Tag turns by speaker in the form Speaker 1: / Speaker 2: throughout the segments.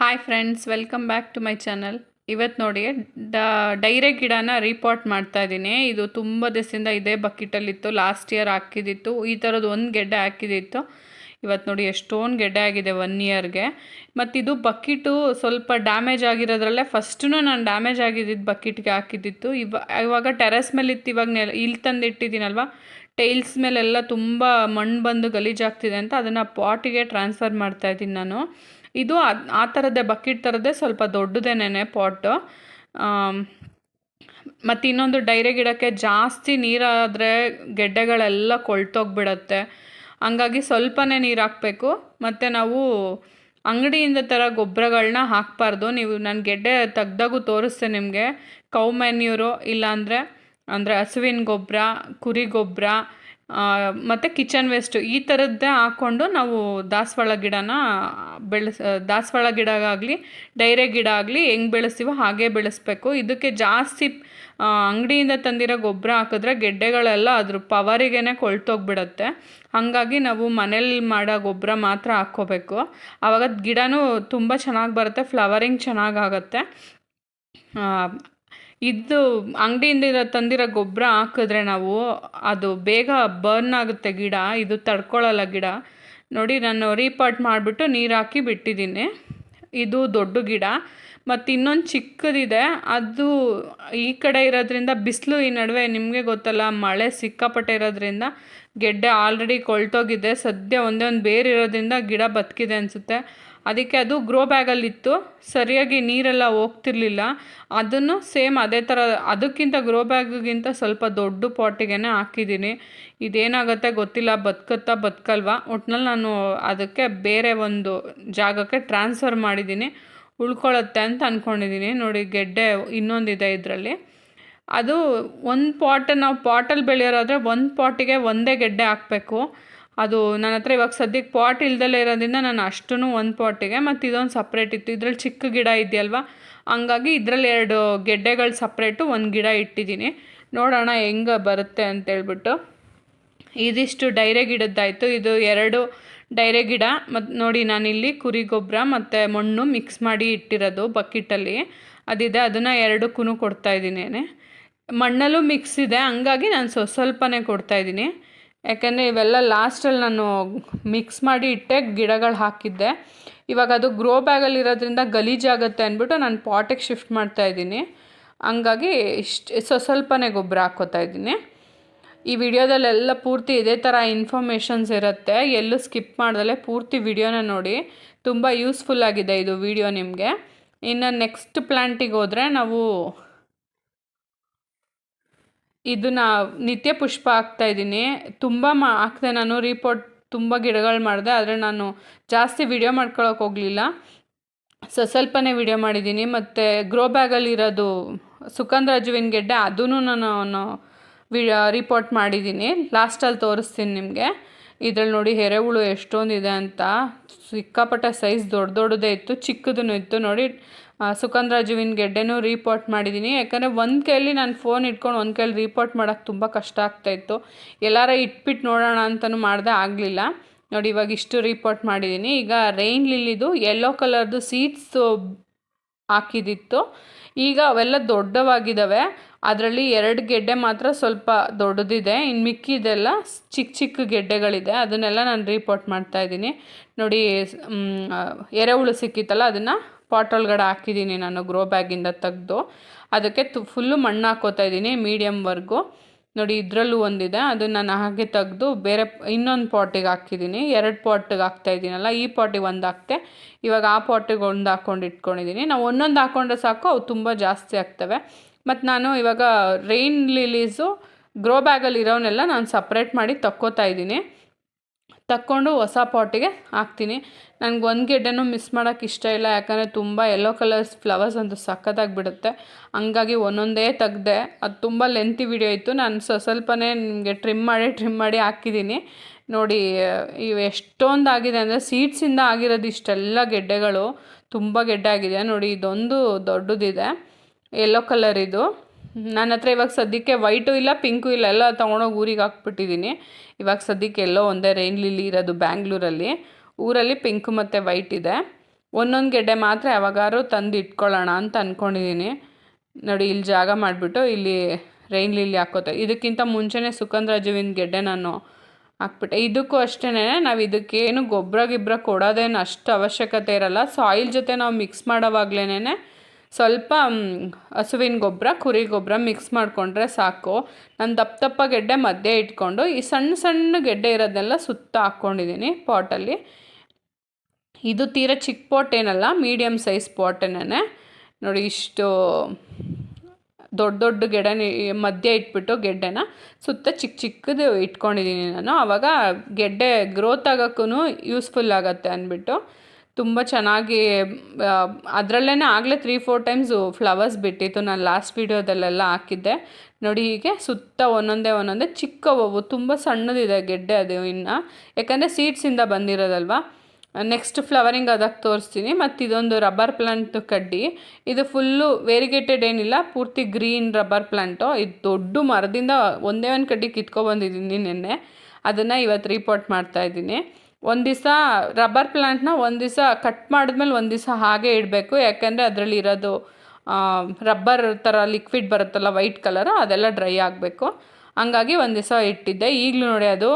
Speaker 1: Hi friends welcome back to my channel ಇವತ್ತು ನೋಡಿ, ಡ, ಡೈರೆ ಗಿಡನ ರೀಪಾಟ್ ಮಾಡ್ತಾ ಇದ್ದೀನಿ. ಇದು ತುಂಬ ದಿವಸದಿಂದ ಇದೇ ಬಕೆಟಲ್ಲಿತ್ತು ಲಾಸ್ಟ್ ಇಯರ್ ಹಾಕಿದ್ದಿತ್ತು ಈ ಥರದ್ದು ಒಂದು ಗೆಡ್ಡೆ ಹಾಕಿದ್ದಿತ್ತು ಇವತ್ತು ನೋಡಿ ಎಷ್ಟೊಂದು ಗೆಡ್ಡೆ ಆಗಿದೆ ಒನ್ ಇಯರ್ಗೆ ಮತ್ತು ಇದು ಬಕೆಟು ಸ್ವಲ್ಪ ಡ್ಯಾಮೇಜ್ ಆಗಿರೋದ್ರಲ್ಲೇ ಫಸ್ಟು ನಾನು ಡ್ಯಾಮೇಜ್ ಆಗಿದ್ದಿದ್ದು ಬಕೆಟ್ಗೆ ಹಾಕಿದ್ದಿತ್ತು ಇವ, ಇವಾಗ ಟೆರೆಸ್ ಮೇಲೆ ಇತ್ತು. ಇವಾಗ ನೆಲ, ಇಲ್ಲಿ ತಂದು ಇಟ್ಟಿದ್ದೀನಲ್ವ? ಟೈಲ್ಸ್ ಮೇಲೆಲ್ಲ ತುಂಬ ಮಣ್ಣು ಬಂದು ಗಲೀಜಾಗ್ತಿದೆ ಅಂತ ಅದನ್ನು ಪಾಟಿಗೆ ಟ್ರಾನ್ಸ್ಫರ್ ಮಾಡ್ತಾ ಇದ್ದೀನಿ ನಾನು. ಇದು ಆ ಥರದ್ದೇ ಬಕೆಟ್ ಥರದ್ದೇ ಸ್ವಲ್ಪ ದೊಡ್ಡದೇನೆ ಪಾಟು. ಮತ್ತು ಇನ್ನೊಂದು ಡೈರೆ ಗಿಡಕ್ಕೆ ಜಾಸ್ತಿ ನೀರಾದರೆ ಗೆಡ್ಡೆಗಳೆಲ್ಲ ಕೊಳ್ತೋಗ್ಬಿಡತ್ತೆ. ಹಂಗಾಗಿ ಸ್ವಲ್ಪನೇ ನೀರು ಹಾಕಬೇಕು. ಮತ್ತು ನಾವು ಅಂಗಡಿಯಿಂದ ಥರ ಗೊಬ್ಬರಗಳನ್ನ ಹಾಕಬಾರ್ದು. ನೀವು ನಾನು ಗೆಡ್ಡೆ ತೆಗ್ದಾಗೂ ತೋರಿಸ್ತೆ ನಿಮಗೆ. ಕೌ ಮೆನ್ಯೂರು, ಇಲ್ಲಾಂದರೆ, ಅಂದರೆ ಹಸುವಿನ ಗೊಬ್ಬರ ಕುರಿ ಗೊಬ್ಬರ ಮತ್ತು ಕಿಚನ್ ವೇಸ್ಟು ಈ ಥರದ್ದೇ ಹಾಕ್ಕೊಂಡು ನಾವು ದಾಸವಾಳ ಗಿಡನ ಬೆಳೆಸ್ ದಾಸವಾಳ ಗಿಡ ಆಗಲಿ, ಡೈರೆ ಗಿಡ ಆಗಲಿ ಹೆಂಗೆ ಬೆಳೆಸ್ತೀವೋ ಹಾಗೆ ಬೆಳೆಸ್ಬೇಕು. ಇದಕ್ಕೆ ಜಾಸ್ತಿ ಅಂಗಡಿಯಿಂದ ತಂದಿರೋ ಗೊಬ್ಬರ ಹಾಕಿದ್ರೆ ಗೆಡ್ಡೆಗಳೆಲ್ಲ ಅದ್ರ ಪವರಿಗೇ ಕೊಳ್ತೋಗ್ಬಿಡತ್ತೆ. ಹಾಗಾಗಿ ನಾವು ಮನೇಲಿ ಮಾಡೋ ಗೊಬ್ಬರ ಮಾತ್ರ ಹಾಕ್ಕೋಬೇಕು. ಆವಾಗ ಗಿಡನೂ ತುಂಬ ಚೆನ್ನಾಗಿ ಬರುತ್ತೆ ಫ್ಲವರಿಂಗ್ ಚೆನ್ನಾಗಾಗತ್ತೆ ಇದು ಅಂಗಡಿಯಿಂದ ತಂದಿರೋ ಗೊಬ್ಬರ ಹಾಕಿದ್ರೆ ನಾವು ಅದು ಬೇಗ ಬರ್ನ್ ಆಗುತ್ತೆ ಗಿಡ, ಇದು ತಡ್ಕೊಳ್ಳಲ್ಲ ಗಿಡ. ನೋಡಿ, ನಾನು ರೀಪಾಟ್ ಮಾಡಿಬಿಟ್ಟು ನೀರು ಹಾಕಿ ಬಿಟ್ಟಿದ್ದೀನಿ. ಇದು ದೊಡ್ಡ ಗಿಡ. ಮತ್ತು ಇನ್ನೊಂದು ಚಿಕ್ಕದಿದೆ. ಅದು ಈ ಕಡೆ ಇರೋದ್ರಿಂದ ಬಿಸಿಲು ಈ ನಡುವೆ ನಿಮಗೆ ಗೊತ್ತಲ್ಲ, ಮಳೆ ಸಿಕ್ಕಾಪಟ್ಟೆ ಇರೋದ್ರಿಂದ ಗೆಡ್ಡೆ ಆಲ್ರೆಡಿ ಕೊಳ್ತೋಗಿದೆ. ಸದ್ಯ ಒಂದೇ ಒಂದು ಬೇರಿರೋದ್ರಿಂದ ಗಿಡ ಬದುಕಿದೆ ಅನಿಸುತ್ತೆ. ಅದಕ್ಕೆ ಅದು ಗ್ರೋ ಬ್ಯಾಗಲ್ಲಿತ್ತು ಸರಿಯಾಗಿ ನೀರೆಲ್ಲ ಹೋಗ್ತಿರ್ಲಿಲ್ಲ. ಅದನ್ನು ಸೇಮ್ ಅದೇ ಥರ ಅದಕ್ಕಿಂತ ಗ್ರೋ ಬ್ಯಾಗಿಗಿಂತ ಸ್ವಲ್ಪ ದೊಡ್ಡ ಪಾಟಿಗೆ ಹಾಕಿದ್ದೀನಿ. ಇದೇನಾಗುತ್ತೆ ಗೊತ್ತಿಲ್ಲ, ಬದುಕುತ್ತಾ ಬದುಕಲ್ವಾ. ಒಟ್ನಲ್ಲಿ ನಾನು ಅದಕ್ಕೆ ಬೇರೆ ಒಂದು ಜಾಗಕ್ಕೆ ಟ್ರಾನ್ಸ್ಫರ್ ಮಾಡಿದ್ದೀನಿ. ಉಳ್ಕೊಳ್ಳುತ್ತೆ ಅಂತ ಅಂದ್ಕೊಂಡಿದ್ದೀನಿ ನೋಡಿ, ಗೆಡ್ಡೆ ಇನ್ನೊಂದಿದೆ ಇದರಲ್ಲಿ. ಅದು ಒಂದು ಪಾಟ್ ನಾವು ಪಾಟಲ್ಲಿ ಬೆಳೆಯೋರಾದರೆ ಒಂದು ಪಾಟಿಗೆ ಒಂದೇ ಗೆಡ್ಡೆ ಹಾಕಬೇಕು. ಅದು ನನ್ನ ಹತ್ರ ಇವಾಗ ಸದ್ಯಕ್ಕೆ ಪಾಟ್ ಇಲ್ದಲೇ ಇರೋದ್ರಿಂದ ನಾನು ಅಷ್ಟೂ ಒಂದು ಪಾಟಿಗೆ ಮತ್ತು ಇದೊಂದು ಸಪ್ರೇಟ್ ಇತ್ತು. ಇದ್ರಲ್ಲಿ ಚಿಕ್ಕ ಗಿಡ ಇದೆಯಲ್ವ? ಹಂಗಾಗಿ ಇದರಲ್ಲಿ ಎರಡು ಗೆಡ್ಡೆಗಳು ಸಪ್ರೇಟು ಒಂದು ಗಿಡ ಇಟ್ಟಿದ್ದೀನಿ. ನೋಡೋಣ ಹೆಂಗೆ ಬರುತ್ತೆ ಅಂತೇಳ್ಬಿಟ್ಟು ಇದಿಷ್ಟು ಡೈರೆ ಗಿಡದ್ದಾಯಿತು. ಇದು ಎರಡು ಡೈರೆ ಗಿಡ. ಮತ್ತು ನೋಡಿ ನಾನಿಲ್ಲಿ ಕುರಿ ಗೊಬ್ಬರ ಮತ್ತು ಮಣ್ಣು ಮಿಕ್ಸ್ ಮಾಡಿ ಇಟ್ಟಿರೋದು ಬಕೆಟಲ್ಲಿ. ಅದಿದೆ. ಅದನ್ನು ಎರಡಕ್ಕೂ ಕೊಡ್ತಾಯಿದ್ದೀನಿ ಮಣ್ಣಲ್ಲೂ ಮಿಕ್ಸ್ ಇದೆ. ಹಂಗಾಗಿ ನಾನು ಸ್ವಲ್ಪ ಸ್ವಲ್ಪನೇ ಕೊಡ್ತಾಯಿದ್ದೀನಿ ಯಾಕಂದರೆ ಇವೆಲ್ಲ ಲಾಸ್ಟಲ್ಲಿ ನಾನು ಮಿಕ್ಸ್ ಮಾಡಿ ಇಟ್ಟೆ, ಗಿಡಗಳು ಹಾಕಿದ್ದೆ. ಇವಾಗ ಅದು ಗ್ರೋ ಬ್ಯಾಗಲ್ಲಿ ಇರೋದ್ರಿಂದ ಗಲೀಜಾಗುತ್ತೆ ಅಂದ್ಬಿಟ್ಟು ನಾನು ಪಾಟಿಗೆ ಶಿಫ್ಟ್ ಮಾಡ್ತಾ ಇದ್ದೀನಿ. ಹಂಗಾಗಿ ಇಷ್ಟು ಸ್ವ ಸ್ವಲ್ಪನೇ ಗೊಬ್ಬರ ಹಾಕ್ಕೋತಾ ಇದ್ದೀನಿ. ಈ ವಿಡಿಯೋದಲ್ಲೆಲ್ಲ ಪೂರ್ತಿ ಇದೇ ಥರ ಇನ್ಫಾರ್ಮೇಷನ್ಸ್ ಇರುತ್ತೆ. ಎಲ್ಲೂ ಸ್ಕಿಪ್ ಮಾಡ್ದಲೇ ಪೂರ್ತಿ ವಿಡಿಯೋನ ನೋಡಿ. ತುಂಬ ಯೂಸ್ಫುಲ್ ಆಗಿದೆ ಇದು ವಿಡಿಯೋ ನಿಮಗೆ. ಇನ್ನು ನೆಕ್ಸ್ಟ್ ಪ್ಲ್ಯಾಂಟಿಗೆ ಹೋದರೆ ನಾವು ಇದನ್ನ ನಿತ್ಯ ಪುಷ್ಪ ಹಾಕ್ತಾ ಇದ್ದೀನಿ. ತುಂಬ ಮಾ ಹಾಕ್ದೆ ನಾನು ರಿಪೋರ್ಟ್ ತುಂಬ ಗಿಡಗಳು ಮಾಡಿದೆ, ಆದರೆ ನಾನು ಜಾಸ್ತಿ ವಿಡಿಯೋ ಮಾಡ್ಕೊಳಕ್ಕೆ ಹೋಗಲಿಲ್ಲ. ಸೊ ಸ್ವಲ್ಪನೇ ವಿಡಿಯೋ ಮಾಡಿದ್ದೀನಿ. ಮತ್ತು ಗ್ರೋ ಬ್ಯಾಗಲ್ಲಿರೋದು ಸುಗಂಧರಾಜುವಿನ ಗೆಡ್ಡೆ ಅದೂ ನಾನು ವಿಡಿಯೋ ರಿಪೋರ್ಟ್ ಮಾಡಿದ್ದೀನಿ. ಲಾಸ್ಟಲ್ಲಿ ತೋರಿಸ್ತೀನಿ ನಿಮಗೆ. ಇದ್ರಲ್ಲಿ ನೋಡಿ ಎರೆಹುಳು ಎಷ್ಟೊಂದಿದೆ ಅಂತ. ಸಿಕ್ಕಾಪಟ್ಟೆ ಸೈಜ್ ದೊಡ್ಡ ದೊಡ್ಡದೇ ಇತ್ತು ಚಿಕ್ಕದೂ ಇತ್ತು. ನೋಡಿ ಸುಗಂಧರಾಜುವಿನ ಗೆಡ್ಡೆನೂ ರೀಪೋರ್ಟ್ ಮಾಡಿದ್ದೀನಿ ಯಾಕಂದರೆ ಒಂದು ಕೈಯಲ್ಲಿ ನಾನು ಫೋನ್ ಇಟ್ಕೊಂಡು ಒಂದು ಕೈಯಲ್ಲಿ ರೀಪೋರ್ಟ್ ಮಾಡೋಕ್ಕೆ ತುಂಬ ಕಷ್ಟ ಆಗ್ತಾಯಿತ್ತು ಎಲ್ಲಾರ ಇಟ್ಬಿಟ್ಟು ನೋಡೋಣ ಅಂತಲೂ ಮಾಡಿದೆ ಆಗಲಿಲ್ಲ. ನೋಡಿ, ಇವಾಗ ಇಷ್ಟು ರೀಪೋರ್ಟ್ ಮಾಡಿದ್ದೀನಿ ಈಗ ರೈನ್ ಲಿಲ್ಲಿದು ಯೆಲ್ಲೋ ಕಲರ್ದು ಸೀಡ್ಸು ಹಾಕಿದಿತ್ತು. ಈಗ ಅವೆಲ್ಲ ದೊಡ್ಡವಾಗಿದ್ದಾವೆ ಅದರಲ್ಲಿ ಎರಡು ಗೆಡ್ಡೆ ಮಾತ್ರ ಸ್ವಲ್ಪ ದೊಡ್ಡದಿದೆ. ಇನ್ನು ಮಿಕ್ಕಿದೆಲ್ಲ ಚಿಕ್ಕ ಚಿಕ್ಕ ಗೆಡ್ಡೆಗಳಿದೆ. ಅದನ್ನೆಲ್ಲ ನಾನು ರೀಪೋರ್ಟ್ ಮಾಡ್ತಾ ಇದ್ದೀನಿ ನೋಡಿ ಎರೆಹುಳು ಸಿಕ್ಕಿತ್ತಲ್ಲ, ಅದನ್ನು ಪಾಟ್ ಒಳಗಡೆ ಹಾಕಿದ್ದೀನಿ ನಾನು ಗ್ರೋ ಬ್ಯಾಗಿಂದ ತೆಗೆದು. ಅದಕ್ಕೆ ತು ಫುಲ್ಲು ಮಣ್ಣು ಹಾಕೋತಾ ಇದ್ದೀನಿ ಮೀಡಿಯಮ್ವರೆಗೂ ನೋಡಿ, ಇದರಲ್ಲೂ ಒಂದಿದೆ, ಅದನ್ನು ನಾನು ಹಾಗೆ ತೆಗೆದು ಬೇರೆ ಇನ್ನೊಂದು ಪಾಟಿಗೆ ಹಾಕಿದ್ದೀನಿ. ಎರಡು ಪಾಟಿಗೆ ಹಾಕ್ತಾ ಇದ್ದೀನಲ್ಲ, ಈ ಪಾಟಿಗೆ ಒಂದು ಹಾಕ್ತೆ. ಇವಾಗ ಆ ಪಾಟಿಗೆ ಒಂದು ಹಾಕ್ಕೊಂಡು ಇಟ್ಕೊಂಡಿದ್ದೀನಿ. ನಾವು ಒಂದೊಂದು ಹಾಕ್ಕೊಂಡ್ರೆ ಸಾಕು, ಅವು ತುಂಬ ಜಾಸ್ತಿ ಆಗ್ತವೆ. ಮತ್ತು ನಾನು ಇವಾಗ ರೈನ್ ಲಿಲೀಸು ಗ್ರೋ ಬ್ಯಾಗಲ್ಲಿ ಇರೋನೆಲ್ಲ ನಾನು ಸಪ್ರೇಟ್ ಮಾಡಿ ತಕ್ಕೋತಾ ಇದ್ದೀನಿ. ತಕ್ಕೊಂಡು ಹೊಸ ಪಾಟಿಗೆ ಹಾಕ್ತೀನಿ. ನನಗೆ ಒಂದು ಗೆಡ್ಡೆನೂ ಮಿಸ್ ಮಾಡೋಕ್ಕೆ ಇಷ್ಟ ಇಲ್ಲ, ಯಾಕಂದರೆ ತುಂಬ ಯೆಲ್ಲೋ ಕಲರ್ಸ್ ಫ್ಲವರ್ಸ್ ಅಂತ ಸಖತ್ತಾಗಿ ಬಿಡುತ್ತೆ. ಹಂಗಾಗಿ ಒಂದೊಂದೇ ತೆಗ್ದೆ, ಅದು ತುಂಬ ಲೆಂತಿ ವಿಡಿಯೋ ಇತ್ತು. ನಾನು ಸ್ವ ಸ್ವಲ್ಪನೇ ನಿಮಗೆ ಟ್ರಿಮ್ ಮಾಡಿ ಟ್ರಿಮ್ ಮಾಡಿ ಹಾಕಿದ್ದೀನಿ ನೋಡಿ, ಇವು ಎಷ್ಟೊಂದು ಆಗಿದೆ ಅಂದರೆ ಸೀಡ್ಸಿಂದ ಆಗಿರೋದು ಇಷ್ಟೆಲ್ಲ ಗೆಡ್ಡೆಗಳು ತುಂಬ ಗೆಡ್ಡೆ ಆಗಿದೆ ನೋಡಿ, ಇದೊಂದು ದೊಡ್ಡದಿದೆ. ಯೆಲ್ಲೋ ಕಲರ್ ಇದು. ನನ್ನ ಹತ್ರ ಇವಾಗ ಸದ್ಯಕ್ಕೆ ವೈಟು ಇಲ್ಲ, ಪಿಂಕು ಇಲ್ಲ, ಎಲ್ಲ ತೊಗೊಂಡೋಗಿ ಊರಿಗೆ ಹಾಕ್ಬಿಟ್ಟಿದ್ದೀನಿ. ಇವಾಗ ಸದ್ಯಕ್ಕೆ ಎಲ್ಲೋ ಒಂದೇ ರೈನ್ ಲಿಲ್ಲಿ ಇರೋದು ಬ್ಯಾಂಗ್ಳೂರಲ್ಲಿ ಊರಲ್ಲಿ ಪಿಂಕು ಮತ್ತು ವೈಟ್ ಇದೆ. ಒಂದೊಂದು ಗೆಡ್ಡೆ ಮಾತ್ರ ಯಾವಾಗಾರು ತಂದು ಇಟ್ಕೊಳ್ಳೋಣ ಅಂತ ಅಂದ್ಕೊಂಡಿದ್ದೀನಿ ನೋಡಿ, ಇಲ್ಲಿ ಜಾಗ ಮಾಡಿಬಿಟ್ಟು ಇಲ್ಲಿ ರೈನ್ ಲಿಲ್ಲಿ ಹಾಕೋತೆ. ಇದಕ್ಕಿಂತ ಮುಂಚೆನೇ ಸುಗಂಧರಾಜುವಿನ ಗೆಡ್ಡೆ ನಾನು ಹಾಕ್ಬಿಟ್ಟೆ. ಇದಕ್ಕೂ ಅಷ್ಟೇ ನಾವು ಇದಕ್ಕೇನು ಗೊಬ್ಬರ ಗಿಬ್ಬರ ಕೊಡೋದೇನು ಅಷ್ಟು ಅವಶ್ಯಕತೆ ಇರಲ್ಲ. ಸಾಯಿಲ್ ಜೊತೆ ನಾವು ಮಿಕ್ಸ್ ಮಾಡೋವಾಗ್ಲೇ ಸ್ವಲ್ಪ ಹಸುವಿನ ಗೊಬ್ಬರ, ಕುರಿ ಗೊಬ್ಬರ ಮಿಕ್ಸ್ ಮಾಡಿಕೊಂಡ್ರೆ ಸಾಕು. ನಾನು ದಪ್ಪ ದಪ್ಪ ಗೆಡ್ಡೆ ಮಧ್ಯೆ ಇಟ್ಕೊಂಡು, ಈ ಸಣ್ಣ ಸಣ್ಣ ಗೆಡ್ಡೆ ಇರೋದನ್ನೆಲ್ಲ ಸುತ್ತ ಹಾಕ್ಕೊಂಡಿದ್ದೀನಿ ಪಾಟಲ್ಲಿ. ಇದು ತೀರ ಚಿಕ್ಕ ಪಾಟ್ ಏನಲ್ಲ ಮೀಡಿಯಮ್ ಸೈಜ್ ಪಾಟೇನೇ ನೋಡಿ ಇಷ್ಟು ದೊಡ್ಡ ದೊಡ್ಡ ಗೆಡ್ಡೆ ಮಧ್ಯೆ ಇಟ್ಬಿಟ್ಟು ಗೆಡ್ಡೆನ ಸುತ್ತ ಚಿಕ್ಕ ಚಿಕ್ಕದು ಇಟ್ಕೊಂಡಿದ್ದೀನಿ ನಾನು. ಆವಾಗ ಗೆಡ್ಡೆ ಗ್ರೋತ್ ಆಗೋಕ್ಕೂ ಯೂಸ್ಫುಲ್ ಆಗುತ್ತೆ ಅಂದ್ಬಿಟ್ಟು. ತುಂಬ ಚೆನ್ನಾಗಿ ಅದರಲ್ಲೇ ಆಗಲೇ ತ್ರೀ ಫೋರ್ ಟೈಮ್ಸು ಫ್ಲವರ್ಸ್ ಬಿಟ್ಟಿತ್ತು. ನಾನು ಲಾಸ್ಟ್ ವೀಡಿಯೋದಲ್ಲೆಲ್ಲ ಹಾಕಿದ್ದೆ. ನೋಡಿ ಹೀಗೆ ಸುತ್ತ ಒಂದೊಂದೇ ಒಂದೊಂದೇ ಚಿಕ್ಕ ಹೂವು, ತುಂಬ ಸಣ್ಣದಿದೆ ಗೆಡ್ಡೆ ಅದು ಇನ್ನು. ಯಾಕಂದರೆ ಸೀಡ್ಸಿಂದ ಬಂದಿರೋದಲ್ವಾ? ನೆಕ್ಸ್ಟ್ ಫ್ಲವರಿಂಗ್ ಅದಕ್ಕೆ ತೋರಿಸ್ತೀನಿ. ಮತ್ತು ಇದೊಂದು ರಬ್ಬರ್ ಪ್ಲಾಂಟ್ ಕಡ್ಡಿ. ಇದು ಫುಲ್ಲು ವೇರಿಗೇಟೆಡ್ ಏನಿಲ್ಲ, ಪೂರ್ತಿ ಗ್ರೀನ್ ರಬ್ಬರ್ ಪ್ಲಾಂಟು ಇದು ದೊಡ್ಡ ಮರದಿಂದ ಒಂದೇ ಒಂದು ಕಡ್ಡಿ ಕಿತ್ಕೊಬಂದಿದ್ದೀನಿ ನಿನ್ನೆ. ಅದನ್ನು ಇವತ್ತು ರಿಪೋರ್ಟ್ ಮಾಡ್ತಾ ಇದ್ದೀನಿ. ಒಂದು ದಿವಸ ರಬ್ಬರ್ ಪ್ಲ್ಯಾಂಟ್ನ ಒಂದು ದಿವಸ ಕಟ್ ಮಾಡಿದ್ಮೇಲೆ ಒಂದು ದಿವಸ ಹಾಗೆ ಇಡಬೇಕು. ಯಾಕೆಂದರೆ ಅದರಲ್ಲಿ ಇರೋದು ರಬ್ಬರ್ ಥರ ಲಿಕ್ವಿಡ್ ಬರುತ್ತಲ್ಲ ವೈಟ್ ಕಲರು ಅದೆಲ್ಲ ಡ್ರೈ ಆಗಬೇಕು. ಹಂಗಾಗಿ ಒಂದು ದಿವಸ ಇಟ್ಟಿದ್ದೆ. ಈಗಲೂ ನೋಡಿ ಅದು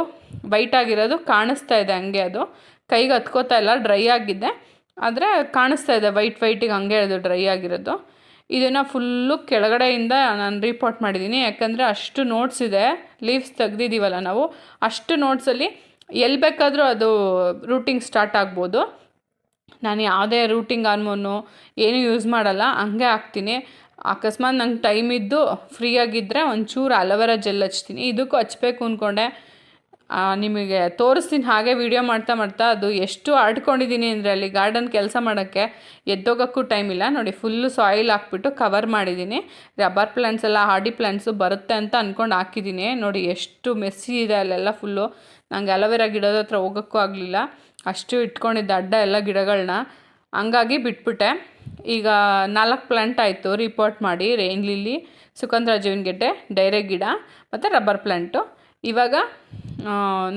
Speaker 1: ವೈಟ್ ಆಗಿರೋದು, ಕಾಣಿಸ್ತಾ ಇದೆ ಹಂಗೆ ಅದು. ಕೈಗೆ ಹತ್ಕೋತಾ ಇಲ್ಲ ಡ್ರೈ ಆಗಿದೆ. ಆದರೆ ಕಾಣಿಸ್ತಾ ಇದೆ ವೈಟ್ ವೈಟಿಗೆ ಹಂಗೆ ಅದು ಡ್ರೈ ಆಗಿರೋದು. ಇದನ್ನು ಫುಲ್ಲು ಕೆಳಗಡೆಯಿಂದ ನಾನು ರಿಪೋರ್ಟ್ ಮಾಡಿದ್ದೀನಿ ಯಾಕಂದರೆ ಅಷ್ಟು ನೋಟ್ಸ್ ಇದೆ ಲೀವ್ಸ್ ತೆಗ್ದಿದ್ದೀವಲ್ಲ ನಾವು, ಅಷ್ಟು ನೋಟ್ಸಲ್ಲಿ ಎಲ್ಲಿ ಬೇಕಾದರೂ ಅದು ರೂಟಿಂಗ್ ಸ್ಟಾರ್ಟ್ ಆಗ್ಬೋದು. ನಾನು ಯಾವುದೇ ರೂಟಿಂಗ್ ಹಾರ್ಮೋನು ಏನು ಯೂಸ್ ಮಾಡಲ್ಲ, ಹಂಗೆ ಹಾಕ್ತೀನಿ. ಅಕಸ್ಮಾತ್ ನಂಗೆ ಟೈಮ್ ಇದ್ದು ಫ್ರೀ ಆಗಿದ್ದರೆ ಒಂಚೂರು ಅಲವೆರಾ ಜೆಲ್ ಹಚ್ತೀನಿ. ಇದಕ್ಕೂ ಹಚ್ಬೇಕು ಅಂದ್ಕೊಂಡೆ ನಿಮಗೆ ತೋರಿಸ್ತೀನಿ, ಹಾಗೆ ವಿಡಿಯೋ ಮಾಡ್ತಾ ಮಾಡ್ತಾ ಅದು ಎಷ್ಟು ಆಡ್ಕೊಂಡಿದ್ದೀನಿ ಅಂದರೆ ಅಲ್ಲಿ ಗಾರ್ಡನ್ ಕೆಲಸ ಮಾಡೋಕ್ಕೆ ಎದ್ದೋಗೋಕ್ಕೂ ಟೈಮ್ ಇಲ್ಲ. ನೋಡಿ, ಫುಲ್ಲು ಸಾಯಿಲ್ ಹಾಕ್ಬಿಟ್ಟು ಕವರ್ ಮಾಡಿದ್ದೀನಿ. ರಬ್ಬರ್ ಪ್ಲ್ಯಾಂಟ್ಸ್ ಎಲ್ಲ, ಹಾರ್ಡಿ ಪ್ಲ್ಯಾಂಟ್ಸು ಬರುತ್ತೆ ಅಂತ ಅಂದ್ಕೊಂಡು ಹಾಕಿದ್ದೀನಿ. ನೋಡಿ, ಎಷ್ಟು ಮೆಸ್ಸಿ ಇದೆ ಅಲ್ಲೆಲ್ಲ ಫುಲ್ಲು. ನಂಗೆ ಅಲೋವೆರಾ ಗಿಡದ ಹತ್ರ ಹೋಗೋಕ್ಕೂ ಆಗಲಿಲ್ಲ. ಅಷ್ಟು ಇಟ್ಕೊಂಡಿದ್ದ ಅಡ್ಡ ಎಲ್ಲ ಗಿಡಗಳನ್ನ ಹಂಗಾಗಿ ಬಿಟ್ಬಿಟ್ಟೆ. ಈಗ ನಾಲ್ಕು ಪ್ಲ್ಯಾಂಟ್ ಆಯಿತು ರಿಪೋರ್ಟ್ ಮಾಡಿ ರೇನ್ ಲಿಲ್ಲಿ ಸುಗಂಧರಾಜುವಿನ ಗೆಡ್ಡೆ ಡೈರೆ ಗಿಡ ಮತ್ತು ರಬ್ಬರ್ ಪ್ಲ್ಯಾಂಟು ಇವಾಗ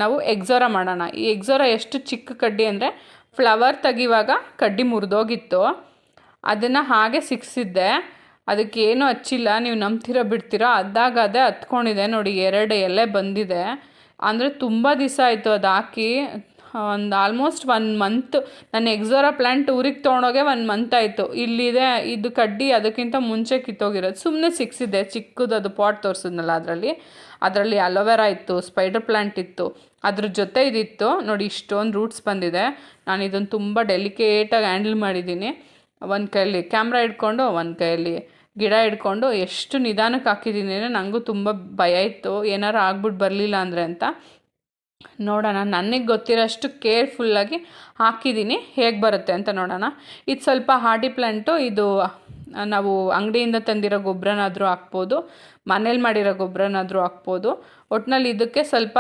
Speaker 1: ನಾವು ಎಕ್ಸೋರ ಮಾಡೋಣ. ಈ ಎಕ್ಸೋರ ಎಷ್ಟು ಚಿಕ್ಕ ಕಡ್ಡಿ ಅಂದರೆ ಫ್ಲವರ್ ತೆಗಿವಾಗ ಕಡ್ಡಿ ಮುರಿದೋಗಿತ್ತು. ಅದನ್ನು ಹಾಗೆ ಸಿಕ್ಸಿದ್ದೆ. ಅದಕ್ಕೆ ಏನೂ ಹಚ್ಚಿಲ್ಲ. ನೀವು ನಂಬ್ತಿರೋ ಬಿಡ್ತೀರೋ ಅದಾಗ ಅದೇ ಹತ್ಕೊಂಡಿದೆ ನೋಡಿ, ಎರಡು ಎಲೆ ಬಂದಿದೆ. ಅಂದರೆ ತುಂಬ ದಿವಸ ಆಯಿತು ಅದು ಹಾಕಿ ಒಂದು ಆಲ್ಮೋಸ್ಟ್ ಒನ್ ಮಂತ್ ನನ್ನ ಎಕ್ಸೋರಾ ಪ್ಲ್ಯಾಂಟ್ ಊರಿಗೆ ತೊಗೊಂಡೋಗೆ ಒನ್ ಮಂತ್ ಆಯಿತು. ಇಲ್ಲಿದೆ, ಇದು ಕಡ್ಡಿ ಅದಕ್ಕಿಂತ ಮುಂಚೆ ಕಿತ್ತೋಗಿರೋದು. ಸುಮ್ಮನೆ ಸಿಕ್ಸಿದೆ, ಚಿಕ್ಕದು ಅದು ಪಾಟ್ ತೋರಿಸಿದ್ನಲ್ಲ ಅದರಲ್ಲಿ. ಅದರಲ್ಲಿ ಅಲೋವೆರಾ ಇತ್ತು ಸ್ಪೈಡರ್ ಪ್ಲ್ಯಾಂಟ್ ಇತ್ತು. ಅದ್ರ ಜೊತೆ ಇದಿತ್ತು. ನೋಡಿ, ಇಷ್ಟೊಂದು ರೂಟ್ಸ್ ಬಂದಿದೆ. ನಾನು ಇದನ್ನು ತುಂಬ ಡೆಲಿಕೇಟಾಗಿ ಹ್ಯಾಂಡಲ್ ಮಾಡಿದ್ದೀನಿ ಒಂದು ಕೈಯಲ್ಲಿ ಕ್ಯಾಮ್ರಾ ಹಿಡ್ಕೊಂಡು ಒಂದು ಕೈಯಲ್ಲಿ ಗಿಡ ಹಿಡ್ಕೊಂಡು ಎಷ್ಟು ನಿಧಾನಕ್ಕೆ ಹಾಕಿದ್ದೀನಿ ಅಂದರೆ ನನಗೂ ತುಂಬ ಭಯ ಇತ್ತು. ಏನಾರು ಆಗ್ಬಿಟ್ಟು ಬರಲಿಲ್ಲ ಅಂದರೆ ಅಂತ. ನೋಡೋಣ, ನನಗೆ ಗೊತ್ತಿರೋಷ್ಟು ಕೇರ್ಫುಲ್ಲಾಗಿ ಹಾಕಿದ್ದೀನಿ. ಹೇಗೆ ಬರುತ್ತೆ ಅಂತ ನೋಡೋಣ. ಇದು ಸ್ವಲ್ಪ ಹಾರ್ಡಿ ಪ್ಲ್ಯಾಂಟು ಇದು ನಾವು ಅಂಗಡಿಯಿಂದ ತಂದಿರೋ ಗೊಬ್ಬರನಾದರೂ ಹಾಕ್ಬೋದು, ಮನೇಲಿ ಮಾಡಿರೋ ಗೊಬ್ಬರನಾದರೂ ಹಾಕ್ಬೋದು. ಒಟ್ಟಿನಲ್ಲಿ ಇದಕ್ಕೆ ಸ್ವಲ್ಪ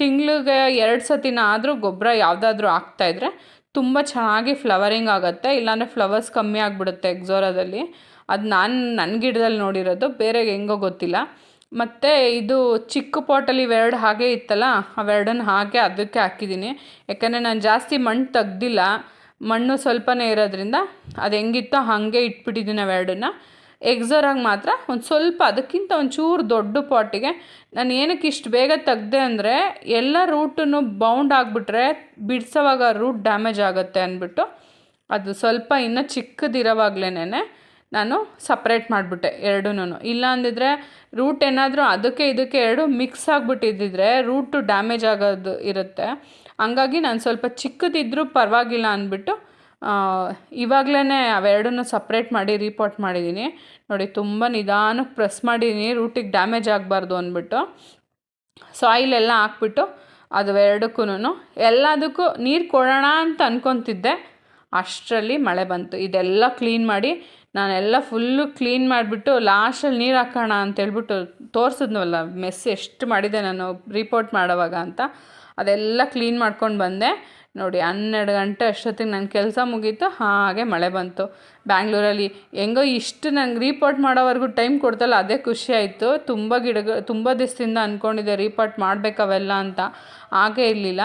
Speaker 1: ತಿಂಗಳಿಗೆ ಎರಡು ಸತಿನ ಆದರೂ ಗೊಬ್ಬರ ಯಾವುದಾದ್ರೂ ಹಾಕ್ತಾಯಿದ್ರೆ ತುಂಬ ಚೆನ್ನಾಗಿ ಫ್ಲವರಿಂಗ್ ಆಗುತ್ತೆ. ಇಲ್ಲಾಂದರೆ ಫ್ಲವರ್ಸ್ ಕಮ್ಮಿ ಆಗಿಬಿಡುತ್ತೆ ಎಕ್ಸೋರಾದಲ್ಲಿ ಅದು ನಾನು ನನ್ನ ಗಿಡದಲ್ಲಿ ನೋಡಿರೋದು ಬೇರೆ ಹೆಂಗೋ ಗೊತ್ತಿಲ್ಲ. ಮತ್ತು ಇದು ಚಿಕ್ಕ ಪಾಟಲ್ಲಿ ಇವೆರಡು ಹಾಗೆ ಇತ್ತಲ್ಲ ಅವೆರಡನ್ನು ಹಾಗೆ ಅದಕ್ಕೆ ಹಾಕಿದ್ದೀನಿ ಯಾಕಂದರೆ ನಾನು ಜಾಸ್ತಿ ಮಣ್ಣು ತೆಗ್ದಿಲ್ಲ, ಮಣ್ಣು ಸ್ವಲ್ಪನೇ ಇರೋದ್ರಿಂದ ಅದು ಹೆಂಗಿತ್ತೋ ಹಾಗೆ ಇಟ್ಬಿಟ್ಟಿದ್ದೀನಿ ಅವೆರಡನ್ನ. ಎಕ್ಸೋರಾಗಿ ಮಾತ್ರ ಒಂದು ಸ್ವಲ್ಪ ಅದಕ್ಕಿಂತ ಒಂಚೂರು ದೊಡ್ಡ ಪಾಟಿಗೆ ನಾನು ಏನಕ್ಕೆ ಇಷ್ಟು ಬೇಗ ತೆಗ್ದೆ ಅಂದರೆ ಎಲ್ಲ ರೂಟನ್ನು ಬೌಂಡ್ ಆಗಿಬಿಟ್ರೆ ಬಿಡ್ಸೋವಾಗ ರೂಟ್ ಡ್ಯಾಮೇಜ್ ಆಗುತ್ತೆ ಅಂದ್ಬಿಟ್ಟು ಅದು ಸ್ವಲ್ಪ ಇನ್ನೂ ಚಿಕ್ಕದಿರೋವಾಗ್ಲೇ ನಾನು ಸಪ್ರೇಟ್ ಮಾಡಿಬಿಟ್ಟೆ ಎರಡೂ ಇಲ್ಲ ಅಂದಿದ್ರೆ ರೂಟ್ ಏನಾದರೂ ಅದಕ್ಕೆ ಇದಕ್ಕೆ ಎರಡು ಮಿಕ್ಸ್ ಆಗಿಬಿಟ್ಟಿದ್ದಿದ್ರೆ ರೂಟು ಡ್ಯಾಮೇಜ್ ಆಗೋದು ಇರುತ್ತೆ. ಹಂಗಾಗಿ ನಾನು ಸ್ವಲ್ಪ ಚಿಕ್ಕದಿದ್ದರೂ ಪರವಾಗಿಲ್ಲ ಅಂದ್ಬಿಟ್ಟು ಇವಾಗಲೇ ಅವೆರಡನ್ನೂ ಸಪ್ರೇಟ್ ಮಾಡಿ ರಿಪೋರ್ಟ್ ಮಾಡಿದ್ದೀನಿ ನೋಡಿ, ತುಂಬ ನಿಧಾನಕ್ಕೆ ಪ್ರೆಸ್ ಮಾಡಿದ್ದೀನಿ ರೂಟಿಗೆ ಡ್ಯಾಮೇಜ್ ಆಗಬಾರ್ದು ಅಂದ್ಬಿಟ್ಟು. ಸಾಯಿಲ್ ಎಲ್ಲ ಹಾಕ್ಬಿಟ್ಟು ಅದು ಎರಡಕ್ಕೂ ಎಲ್ಲದಕ್ಕೂ ನೀರು ಕೊಡೋಣ ಅಂತ ಅಂದ್ಕೊತಿದ್ದೆ ಅಷ್ಟರಲ್ಲಿ ಮಳೆ ಬಂತು. ಇದೆಲ್ಲ ಕ್ಲೀನ್ ಮಾಡಿ ನಾನೆಲ್ಲ ಫುಲ್ಲು ಕ್ಲೀನ್ ಮಾಡಿಬಿಟ್ಟು ಲಾಸ್ಟಲ್ಲಿ ನೀರು ಹಾಕೋಣ ಅಂತೇಳ್ಬಿಟ್ಟು ತೋರಿಸಿದ್ನವಲ್ಲ ಮೆಸ್ ಎಷ್ಟು ಮಾಡಿದೆ ನಾನು ರಿಪೋರ್ಟ್ ಮಾಡೋವಾಗ ಅಂತ, ಅದೆಲ್ಲ ಕ್ಲೀನ್ ಮಾಡ್ಕೊಂಡು ಬಂದೆ. ನೋಡಿ ಹನ್ನೆರಡು ಗಂಟೆ ಅಷ್ಟೊತ್ತಿಗೆ ನನ್ನ ಕೆಲಸ ಮುಗೀತು, ಹಾಗೆ ಮಳೆ ಬಂತು. ಬ್ಯಾಂಗ್ಳೂರಲ್ಲಿ ಹೆಂಗೋ ಇಷ್ಟು ನಂಗೆ ರಿಪೋರ್ಟ್ ಮಾಡೋವರೆಗೂ ಟೈಮ್ ಕೊಡ್ತಲ್ಲ, ಅದೇ ಖುಷಿ ಆಯಿತು. ತುಂಬ ಗಿಡಗಳು ತುಂಬ ದಿವಸದಿಂದ ಅಂದ್ಕೊಂಡಿದ್ದೆ ರಿಪೋರ್ಟ್ ಮಾಡಬೇಕವೆಲ್ಲ ಅಂತ. ಹಾಗೇ ಇರಲಿಲ್ಲ.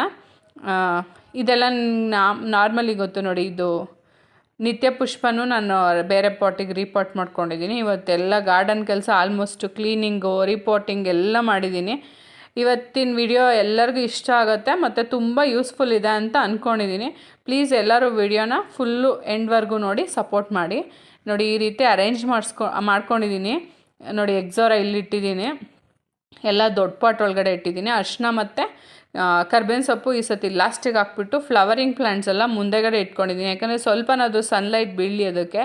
Speaker 1: ಇದೆಲ್ಲ ನಾರ್ಮಲಿ ಗೊತ್ತು ನೋಡಿ ಇದು ನಿತ್ಯ ಪುಷ್ಪನೂ ನಾನು ಬೇರೆ ಪಾಟಿಗೆ ರಿಪೋರ್ಟ್ ಮಾಡ್ಕೊಂಡಿದ್ದೀನಿ. ಇವತ್ತೆಲ್ಲ ಗಾರ್ಡನ್ ಕೆಲಸ ಆಲ್ಮೋಸ್ಟ್ ಕ್ಲೀನಿಂಗು ರಿಪೋರ್ಟಿಂಗ್ ಎಲ್ಲ ಮಾಡಿದ್ದೀನಿ. ಇವತ್ತಿನ ವಿಡಿಯೋ ಎಲ್ಲರಿಗೂ ಇಷ್ಟ ಆಗುತ್ತೆ, ಮತ್ತು ತುಂಬ ಯೂಸ್ಫುಲ್ ಇದೆ ಅಂತ ಅಂದ್ಕೊಂಡಿದ್ದೀನಿ ಪ್ಲೀಸ್ ಎಲ್ಲರೂ ವಿಡಿಯೋನ ಫುಲ್ಲು ಎಂಡ್ವರೆಗೂ ನೋಡಿ ಸಪೋರ್ಟ್ ಮಾಡಿ. ನೋಡಿ, ಈ ರೀತಿ ಅರೇಂಜ್ ಮಾಡಿಸ್ಕೊ, ಮಾಡ್ಕೊಂಡಿದ್ದೀನಿ. ನೋಡಿ ಎಕ್ಸೋರ ಇಲ್ಲಿಟ್ಟಿದ್ದೀನಿ ಎಲ್ಲ ದೊಡ್ಡ ಪಾಟ್ ಒಳಗಡೆ ಇಟ್ಟಿದ್ದೀನಿ. ಅರಿಶಿನ ಮತ್ತು ಕರ್ಬೇವಿನ ಸೊಪ್ಪು ಈ ಸತಿ ಲಾಸ್ಟಿಗೆ ಹಾಕ್ಬಿಟ್ಟು ಫ್ಲವರಿಂಗ್ ಪ್ಲ್ಯಾಂಟ್ಸ್ ಎಲ್ಲ ಮುಂದೆಗಡೆ ಇಟ್ಕೊಂಡಿದ್ದೀನಿ. ಯಾಕಂದರೆ ಸ್ವಲ್ಪನಾದರೂ ಸನ್ಲೈಟ್ ಬೀಳಲಿ ಅದಕ್ಕೆ.